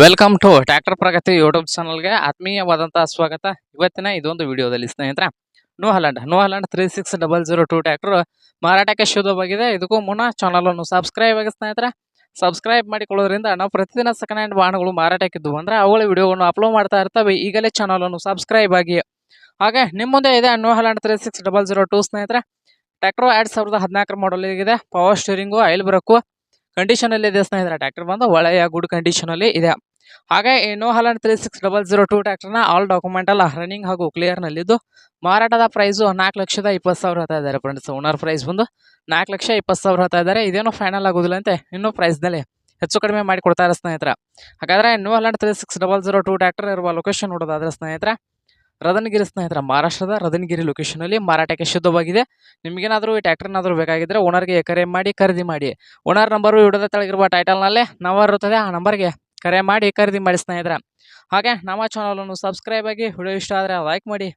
Welcome to tractor Pragati YouTube ಚಾನಲ್ಗೆ ಆತ್ಮೀಯವಾದಂತಹ ಸ್ವಾಗತ. ಇವತ್ತಿನ ಇದೊಂದು ವಿಡಿಯೋದಲ್ಲಿ ಸ್ನೇಹಿತರ new Holland new Holland three six double zero two tractor ಮಾರಾಟಕ್ಕೆ ಶುದ್ಧವಾಗಿದೆ. ಇದಕ್ಕೂ ಮುನ್ನ ಚಾನಲನ್ನು ಸಬ್ಸ್ಕ್ರೈಬ್ ಆಗಿ ಸ್ನೇಹಿತರ ಸಬ್ಸ್ಕ್ರೈಬ್ ಮಾಡಿಕೊಳ್ಳೋದ್ರಿಂದ ನಾವು ಪ್ರತಿದಿನ ಸೆಕೆಂಡ್ ಹ್ಯಾಂಡ್ ವಾಹನಗಳು ಮಾರಾಟಕ್ಕಿದ್ದು ಅಂದರೆ ಅವುಗಳ ವಿಡಿಯೋಗಳನ್ನು ಅಪ್ಲೋಡ್ ಮಾಡ್ತಾ ಇರ್ತವೆ. ಈಗಲೇ ಚಾನಲನ್ನು ಸಬ್ಸ್ಕ್ರೈಬ್ ಆಗಿ. ಹಾಗೆ ನಿಮ್ಮ ಮುಂದೆ ಇದೆ new Holland three six double zero two ಸ್ನೇಹಿತರ. ಟ್ರ್ಯಾಕ್ಟರ್ ಎರಡು ಸಾವಿರದ ಹದಿನಾಲ್ಕರ ಮಾಡಲ್ ಇದೆ power steering oil brake condition ಅಲ್ಲಿ ಇದೆ ಸ್ನೇಹಿತರೆ ಟ್ರ್ಯಾಕ್ಟರ್ ಬಂದು ಒಳ್ಳೆಯ ಗುಡ್ ಕಂಡೀಷನ್ ಅಲ್ಲಿ ಇದೆ. ಹಾಗೆ ಇನ್ನು Holland three six double zero two ಟ್ರ್ಯಾಕ್ಟರ್ನ ಆಲ್ ಡಾಕ್ಯುಮೆಂಟ್ ಎಲ್ಲ ರನ್ನಿಂಗ್ ಹಾಗೂ ಕ್ಲಿಯರ್ನಲ್ಲಿದ್ದು ಮಾರಾಟದ ಪ್ರೈಸು ನಾಲ್ಕು ಲಕ್ಷದ ಇಪ್ಪತ್ತು ಸಾವಿರ ಹತ್ತಾ ಇದ್ದಾರೆ ಫ್ರೆಂಡ್ಸ್ ಓನರ್ ಪ್ರೈಸ್ ಬಂದು ನಾಲ್ಕು ಲಕ್ಷ ಇಪ್ಪತ್ತು ಸಾವಿರ ಹತ್ತಾ ಇದ್ದಾರೆ. ಇದೇನು ಫೈನಲ್ ಆಗೋದಿಲ್ಲ ಅಂತೆ, ಇನ್ನೂ ಪ್ರೈಸ್ನಲ್ಲಿ ಹೆಚ್ಚು ಕಡಿಮೆ ಮಾಡಿ ಕೊಡ್ತಾರೆ ಸ್ನೇಹಿತರೆ. ಹಾಗಾದ್ರೆ new Holland three six double zero two tractor ಇರುವ ಲೊಕೇಶನ್ ನೋಡೋದಾದ್ರೆ ಸ್ನೇಹಿತರೆ ರದನಗಿರಿ ಸ್ನೇಹಿತರ, ಮಹಾರಾಷ್ಟ್ರದ ರದನಗಿರಿ ಲೊಕೇಶನಲ್ಲಿ ಮಾರಾಟಕ್ಕೆ ಶುದ್ಧವಾಗಿದೆ. ನಿಮಗೇನಾದರೂ ಈ ಟ್ಯಾಕ್ಟರ್ನಾದರೂ ಬೇಕಾಗಿದ್ದರೆ ಓನರ್ಗೆ ಕರೆ ಮಾಡಿ, ಖರೀದಿ ಮಾಡಿ. ಓನರ್ ನಂಬರು ವಿಡಿಯೋದ ತೆಳಗಿರುವ ಟೈಟಲ್ನಲ್ಲೇ ನಂಬರ್ ಇರುತ್ತದೆ, ಆ ನಂಬರ್ಗೆ ಕರೆ ಮಾಡಿ, ಖರೀದಿ ಮಾಡಿ ಸ್ನೇಹಿತರ. ಹಾಗೆ ನಮ್ಮ ಚಾನಲನ್ನು ಸಬ್ಸ್ಕ್ರೈಬ್ ಆಗಿ, ವಿಡಿಯೋ ಇಷ್ಟ ಆದರೆ ಲೈಕ್ ಮಾಡಿ.